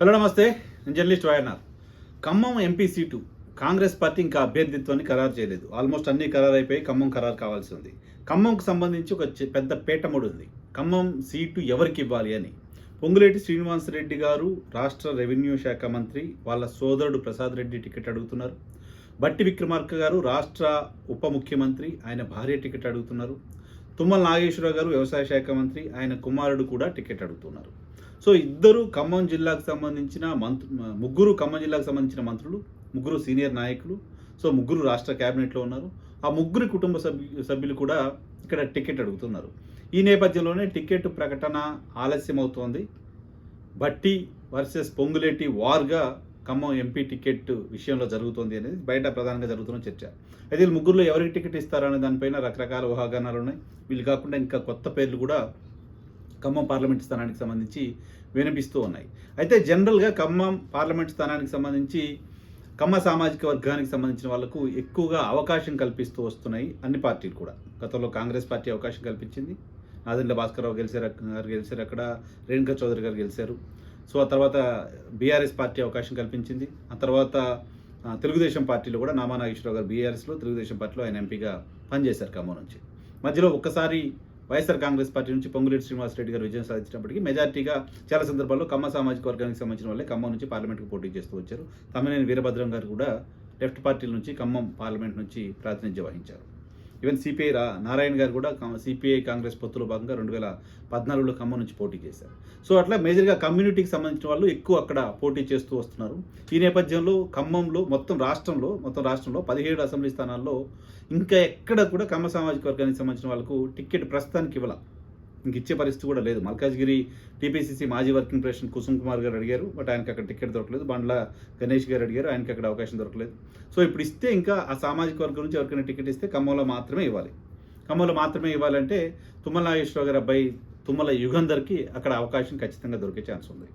Hello నమస్తే. నేను journalist YNR. Khammam MP seat Congress party ఇంకా అభ్యర్థిత్వాన్ని ఖరారు చేయలేదు. ఆల్మోస్ట్ అన్ని ఖరారు అయిపోయి ఖమ్మం ఖరారు కావాల్సి ఉంది. ఖమ్మంకు సంబంధించి ఒక పెద్ద పెద్ద పేటముడు ఉంది. ఖమ్మం సీటు ఎవరికి ఇవ్వాలి అని. పొంగులేటి శ్రీనివాసరెడ్డి గారు రాష్ట్ర రెవెన్యూ శాఖ మంత్రి వాళ్ళ సోదరుడు ప్రసాద్ రెడ్డి టికెట్ అడుగుతున్నారు. బట్టి విక్రమార్క గారు రాష్ట్ర ఉప ముఖ్యమంత్రి ఆయన భార్య టికెట్ అడుగుతున్నారు. తుమ్మల నాగేశ్వరరావు గారు వ్యవసాయ శాఖ మంత్రి ఆయన కుమారుడు కూడా టికెట్ అడుగుతున్నారు. సో ఇద్దరు ఖమ్మం జిల్లాకు సంబంధించిన మంత్రు ముగ్గురు ఖమ్మం జిల్లాకు సంబంధించిన మంత్రులు ముగ్గురు సీనియర్ నాయకులు సో ముగ్గురు రాష్ట్ర క్యాబినెట్లో ఉన్నారు. ఆ ముగ్గురు కుటుంబ సభ్యు సభ్యులు కూడా ఇక్కడ టికెట్ అడుగుతున్నారు. ఈ నేపథ్యంలోనే టికెట్ ప్రకటన ఆలస్యం అవుతోంది బట్టి వర్సెస్ పొంగులేటి వార్గా ఖమ్మం ఎంపీ టికెట్ విషయంలో జరుగుతోంది అనేది బయట ప్రధానంగా జరుగుతున్న చర్చ. అయితే వీళ్ళు ముగ్గురులో ఎవరికి టికెట్ ఇస్తారనే దానిపైన రకరకాల ఊహాగానాలు ఉన్నాయి. వీళ్ళు కాకుండా ఇంకా కొత్త పేర్లు కూడా ఖమ్మం పార్లమెంట్ స్థానానికి సంబంధించి వినిపిస్తూ ఉన్నాయి. అయితే జనరల్గా ఖమ్మం పార్లమెంట్ స్థానానికి సంబంధించి కమ్మ సామాజిక వర్గానికి సంబంధించిన వాళ్ళకు ఎక్కువగా అవకాశం కల్పిస్తూ వస్తున్నాయి అన్ని పార్టీలు కూడా. గతంలో కాంగ్రెస్ పార్టీ అవకాశం కల్పించింది. నాదెండ్ల భాస్కరరావు గెలిచారు గారు గెలిచారు అక్కడ రేణుకా చౌదరి గారు గెలిచారు. సో ఆ తర్వాత బీఆర్ఎస్ పార్టీ అవకాశం కల్పించింది. ఆ తర్వాత తెలుగుదేశం పార్టీలో కూడా నామా నాగేశ్వరరావు గారు బీఆర్ఎస్లో తెలుగుదేశం పార్టీలో ఆయన ఎంపీగా పనిచేశారు ఖమ్మం నుంచి. మధ్యలో ఒక్కసారి వైఎస్ఆర్ కాంగ్రెస్ పార్టీ నుంచి పొంగులేటి శ్రీనివాసరెడ్డి గారు విజయం సాధించినప్పటికీ మెజార్టీగా చాలా సందర్భాల్లో కమ్మ సామాజిక వర్గానికి సంబంధించిన వాళ్ళే ఖమ్మం నుంచి పార్లమెంట్కి పోటీ చేస్తూ వచ్చారు. తమ్మినేని వీరభద్రం గారు కూడా లెఫ్ట్ పార్టీల నుంచి ఖమ్మం పార్లమెంట్ నుంచి ప్రాతినిధ్యం వహించారు. ఈవెన్ సిపిఐ రా నారాయణ గారు కూడా సిపిఐ కాంగ్రెస్ పొత్తులో భాగంగా రెండు వేల పద్నాలుగులో ఖమ్మం నుంచి పోటీ చేశారు. సో అట్లా మేజర్గా కమ్యూనిటీకి సంబంధించిన వాళ్ళు ఎక్కువ అక్కడ పోటీ చేస్తూ వస్తున్నారు. ఈ నేపథ్యంలో ఖమ్మంలో మొత్తం రాష్ట్రంలో మొత్తం రాష్ట్రంలో పదిహేడు అసెంబ్లీ స్థానాల్లో ఇంకా ఎక్కడ కూడా కమ్మ సామాజిక వర్గానికి సంబంధించిన వాళ్ళకు టికెట్ ప్రస్తుతానికి ఇవ్వాల. ఇంక ఇచ్చే పరిస్థితి కూడా లేదు. మల్కాజ్గిరి టీపీసీసీ మాజీ వర్కింగ్ ప్రెసిడెంట్ కుసుమ్ కుమార్ గారు అడిగారు బట్ ఆయనకి అక్కడ టికెట్ దొరకలేదు. బండ్ల గణేష్ గారు అడిగారు ఆయనకి అక్కడ అవకాశం దొరకలేదు. సో ఇప్పుడు ఇస్తే ఇంకా ఆ సామాజిక వర్గం నుంచి ఎవరికైనా టికెట్ ఇస్తే ఖమ్మంలో మాత్రమే ఇవ్వాలి. ఖమ్మంలో మాత్రమే ఇవ్వాలంటే తుమ్మల నాగేశ్వరరావు గారి అబ్బాయి తుమ్మల యుగంధర్కి అక్కడ అవకాశం ఖచ్చితంగా దొరికే ఛాన్స్ ఉంది.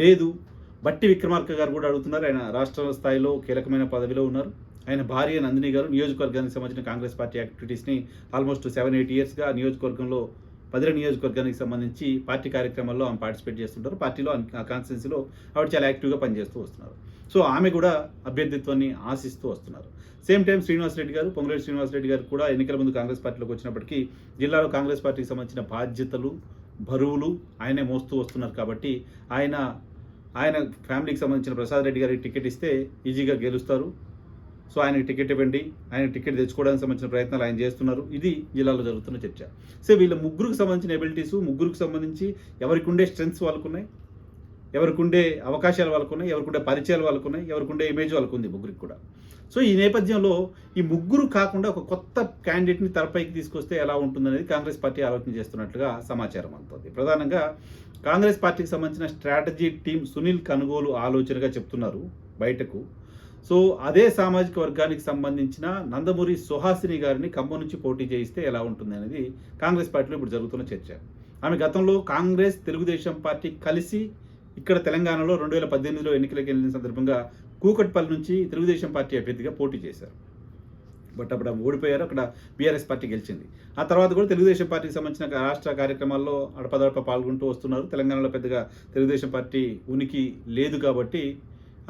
లేదు బట్టి విక్రమార్క గారు కూడా అడుగుతున్నారు. ఆయన రాష్ట్ర స్థాయిలో కీలకమైన పదవిలో ఉన్నారు. ఆయన భార్య నందిని గారు నియోజకవర్గానికి సంబంధించిన కాంగ్రెస్ పార్టీ యాక్టివిటీస్ని ఆల్మోస్ట్ సెవెన్ ఎయిట్ ఇయర్స్గా నియోజకవర్గంలో పదిర నియోజకవర్గానికి సంబంధించి పార్టీ కార్యక్రమాల్లో ఆమె పార్టిసిపేట్ చేస్తుంటారు. పార్టీలో ఆ కాన్స్టిట్యున్సీలో ఆవిడ చాలా యాక్టివ్గా పనిచేస్తూ వస్తున్నారు. సో ఆమె కూడా అభ్యర్థిత్వాన్ని ఆశిస్తూ వస్తున్నారు. సేమ్ టైం శ్రీనివాసరెడ్డి గారు పొంగులేటి శ్రీనివాసరెడ్డి గారు కూడా ఎన్నికల ముందు కాంగ్రెస్ పార్టీలోకి వచ్చినప్పటికీ జిల్లాలో కాంగ్రెస్ పార్టీకి సంబంధించిన బాధ్యతలు బరువులు ఆయనే మోస్తూ వస్తున్నారు కాబట్టి ఆయన ఆయన ఫ్యామిలీకి సంబంధించిన ప్రసాద్ రెడ్డి గారికి టికెట్ ఇస్తే ఈజీగా గెలుస్తారు. సో ఆయనకి టికెట్ ఇవ్వండి ఆయన టికెట్ తెచ్చుకోవడానికి సంబంధించిన ప్రయత్నాలు ఆయన చేస్తున్నారు. ఇది జిల్లాలో జరుగుతున్న చర్చ. సో వీళ్ళ ముగ్గురికి సంబంధించిన ఎబిలిటీస్ ముగ్గురికి సంబంధించి ఎవరికి ఉండే స్ట్రెంగ్స్ వాళ్ళకు ఉన్నాయి ఎవరికి ఉండే అవకాశాలు వాళ్ళకు ఉన్నాయి ఎవరికి ఉండే పరిచయాలు వాళ్ళకు ఉన్నాయి ఎవరికి ఉండే ఇమేజ్ వాళ్ళకు ఉంది ముగ్గురికి కూడా. సో ఈ నేపథ్యంలో ఈ ముగ్గురు కాకుండా ఒక కొత్త క్యాండిడేట్ని తెరపైకి తీసుకొస్తే ఎలా ఉంటుందనేది కాంగ్రెస్ పార్టీ ఆలోచన చేస్తున్నట్లుగా సమాచారం అందుతుంది. ప్రధానంగా కాంగ్రెస్ పార్టీకి సంబంధించిన స్ట్రాటజీ టీం సునీల్ కనుగోలు ఆలోచనగా చెప్తున్నారు బయటకు. సో అదే సామాజిక వర్గానికి సంబంధించిన నందమూరి సుహాసిని గారిని ఖమ్మం నుంచి పోటీ చేయిస్తే ఎలా ఉంటుంది అనేది కాంగ్రెస్ పార్టీలో ఇప్పుడు జరుగుతున్న చర్చ. ఆమె గతంలో కాంగ్రెస్ తెలుగుదేశం పార్టీ కలిసి ఇక్కడ తెలంగాణలో రెండు వేల పద్దెనిమిదిలో ఎన్నికలకు వెళ్ళిన సందర్భంగా కూకట్పల్లి నుంచి తెలుగుదేశం పార్టీ అభ్యర్థిగా పోటీ చేశారు. బట్ అప్పుడు ఓడిపోయారు అక్కడ బీఆర్ఎస్ పార్టీ గెలిచింది. ఆ తర్వాత కూడా తెలుగుదేశం పార్టీకి సంబంధించిన రాష్ట్ర కార్యక్రమాల్లో అడపదడప పాల్గొంటూ వస్తున్నారు. తెలంగాణలో పెద్దగా తెలుగుదేశం పార్టీ ఉనికి లేదు కాబట్టి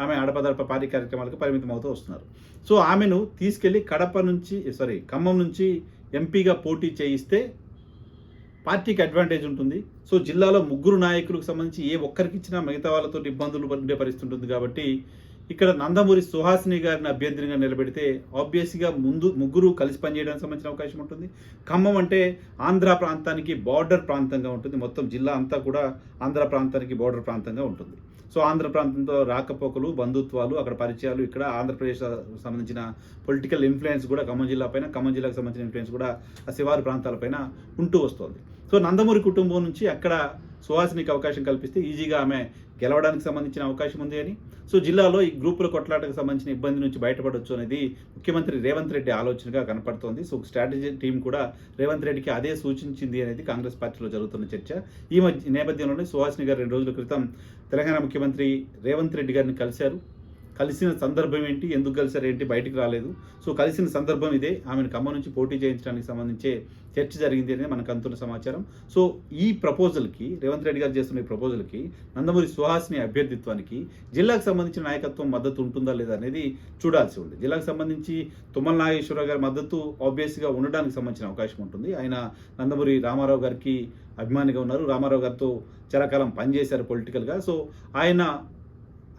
ఆమె అడపదడప పార్టీ కార్యక్రమాలకు పరిమితం అవుతూ వస్తున్నారు. సో ఆమెను తీసుకెళ్ళి కడప నుంచి సారీ ఖమ్మం నుంచి ఎంపీగా పోటీ చేయిస్తే పార్టీకి అడ్వాంటేజ్ ఉంటుంది. సో జిల్లాలో ముగ్గురు నాయకులకు సంబంధించి ఏ ఒక్కరికి ఇచ్చినా మిగతా వాళ్ళతో ఇబ్బందులు ఉండే పరిస్థితి ఉంటుంది కాబట్టి ఇక్కడ నందమూరి సుహాసిని గారిని అభ్యర్థినిగా నిలబెడితే ఆబ్వియస్గా ముందు ముగ్గురు కలిసి పనిచేయడానికి సంబంధించిన అవకాశం ఉంటుంది. ఖమ్మం అంటే ఆంధ్ర ప్రాంతానికి బార్డర్ ప్రాంతంగా ఉంటుంది. మొత్తం జిల్లా అంతా కూడా ఆంధ్ర ప్రాంతానికి బార్డర్ ప్రాంతంగా ఉంటుంది. సో ఆంధ్ర ప్రాంతంతో రాకపోకలు బంధుత్వాలు అక్కడ పరిచయాలు ఇక్కడ ఆంధ్రప్రదేశ్ సంబంధించిన పొలిటికల్ ఇన్ఫ్లుయెన్స్ కూడా ఖమ్మం జిల్లా పైన ఖమ్మం జిల్లాకు సంబంధించిన ఇన్ఫ్లుయెన్స్ కూడా ఆ శివారు ప్రాంతాలపైన ఉంటూ వస్తుంది. సో నందమూరి కుటుంబం నుంచి అక్కడ సుహాసినికి అవకాశం కల్పిస్తే ఈజీగా ఆమె గెలవడానికి సంబంధించిన అవకాశం ఉంది అని. సో జిల్లాలో ఈ గ్రూపుల కొట్లాటకు సంబంధించిన ఇబ్బంది నుంచి బయటపడవచ్చు అనేది ముఖ్యమంత్రి రేవంత్ రెడ్డి ఆలోచనగా కనపడుతోంది. సో స్ట్రాటజీ టీం కూడా రేవంత్ రెడ్డికి అదే సూచించింది అనేది కాంగ్రెస్ పార్టీలో జరుగుతున్న చర్చ. ఈ మధ్య నేపథ్యంలోనే సుహాసిని గారు రెండు రోజుల క్రితం తెలంగాణ ముఖ్యమంత్రి రేవంత్ రెడ్డి గారిని కలిశారు. కలిసిన సందర్భం ఏంటి ఎందుకు కలిసారు ఏంటి బయటికి రాలేదు. సో కలిసిన సందర్భం ఇదే. ఆమెను ఖమ్మం నుంచి పోటీ చేయించడానికి సంబంధించే చర్చ జరిగింది అనేది మనకు అందుతున్న సమాచారం. సో ఈ ప్రపోజల్కి రేవంత్ రెడ్డి గారు చేస్తున్న ఈ ప్రపోజల్కి నందమూరి సుహాస్ని అభ్యర్థిత్వానికి జిల్లాకు సంబంధించిన నాయకత్వం మద్దతు ఉంటుందా లేదా అనేది చూడాల్సి ఉంది. జిల్లాకు సంబంధించి తుమ్మల నాగేశ్వరరావు గారి మద్దతు ఆబ్వియస్గా ఉండడానికి సంబంధించిన అవకాశం ఉంటుంది. ఆయన నందమూరి రామారావు గారికి అభిమానిగా ఉన్నారు. రామారావు గారితో చాలా కాలం పనిచేశారు పొలిటికల్గా సో ఆయన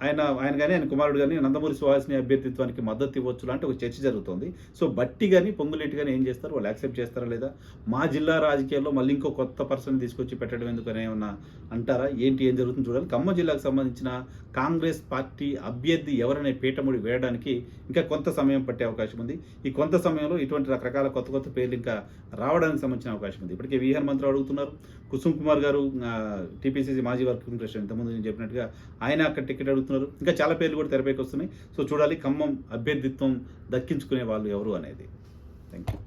ఆయన ఆయన కానీ ఆయన కుమారుడు కానీ నందమూరి సుహాసిని అభ్యర్థిత్వానికి మద్దతు ఇవ్వచ్చు లాంటి ఒక చర్చ జరుగుతుంది. సో బట్టి కానీ పొంగులేటి కానీ ఏం చేస్తారు? వాళ్ళు యాక్సెప్ట్ చేస్తారా లేదా? మా జిల్లా రాజకీయాల్లో మళ్ళీ ఇంకో కొత్త పర్సన్ తీసుకొచ్చి పెట్టడం ఎందుకని ఏమన్నా అంటారా? ఏంటి ఏం జరుగుతుంది చూడాలి. ఖమ్మం జిల్లాకు సంబంధించిన కాంగ్రెస్ పార్టీ అభ్యర్థి ఎవరనే పీఠముడి వేయడానికి ఇంకా కొంత సమయం పట్టే అవకాశం ఉంది. ఈ కొంత సమయంలో ఇటువంటి రకరకాల కొత్త కొత్త పేర్లు ఇంకా రావడానికి సంబంధించిన అవకాశం ఉంది. ఇప్పటికే విహార్ మంత్రి అడుగుతున్నారు. కుసుమ్ కుమార్ గారు టీపీసీసీ మాజీ వర్కింగ్ ప్రెసిడెంట్ ఇంతకుముందు నేను చెప్పినట్టుగా ఆయన అక్కడ టికెట్ అడుగుతున్నారు. ఇంకా చాలా పేర్లు కూడా తెరపైకి వస్తున్నాయి. సో చూడాలి ఖమ్మం అభ్యర్థిత్వం దక్కించుకునే వాళ్ళు ఎవరు అనేది. Thank you